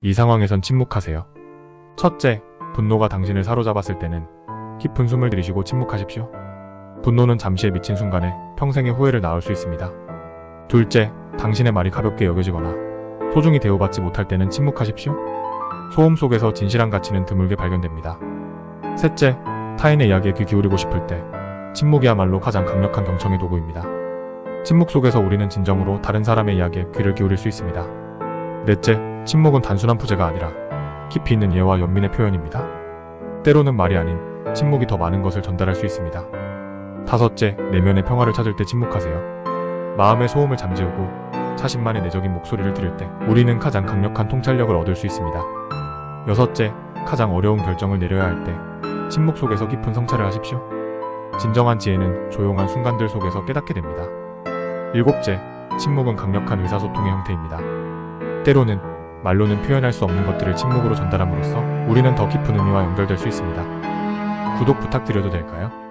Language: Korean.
이 상황에선 침묵하세요. 첫째, 분노가 당신을 사로잡았을 때는 깊은 숨을 들이쉬고 침묵하십시오. 분노는 잠시에 미친 순간에 평생의 후회를 낳을 수 있습니다. 둘째, 당신의 말이 가볍게 여겨지거나 소중히 대우받지 못할 때는 침묵하십시오. 소음 속에서 진실한 가치는 드물게 발견됩니다. 셋째, 타인의 이야기에 귀 기울이고 싶을 때 침묵이야말로 가장 강력한 경청의 도구입니다. 침묵 속에서 우리는 진정으로 다른 사람의 이야기에 귀를 기울일 수 있습니다. 넷째, 침묵은 단순한 부재가 아니라 깊이 있는 예와 연민의 표현입니다. 때로는 말이 아닌 침묵이 더 많은 것을 전달할 수 있습니다. 다섯째, 내면의 평화를 찾을 때 침묵하세요. 마음의 소음을 잠재우고 자신만의 내적인 목소리를 들을 때 우리는 가장 강력한 통찰력을 얻을 수 있습니다. 여섯째, 가장 어려운 결정을 내려야 할 때 침묵 속에서 깊은 성찰을 하십시오. 진정한 지혜는 조용한 순간들 속에서 깨닫게 됩니다. 일곱째, 침묵은 강력한 의사소통의 형태입니다. 때로는 말로는 표현할 수 없는 것들을 침묵으로 전달함으로써 우리는 더 깊은 의미와 연결될 수 있습니다. 구독 부탁드려도 될까요?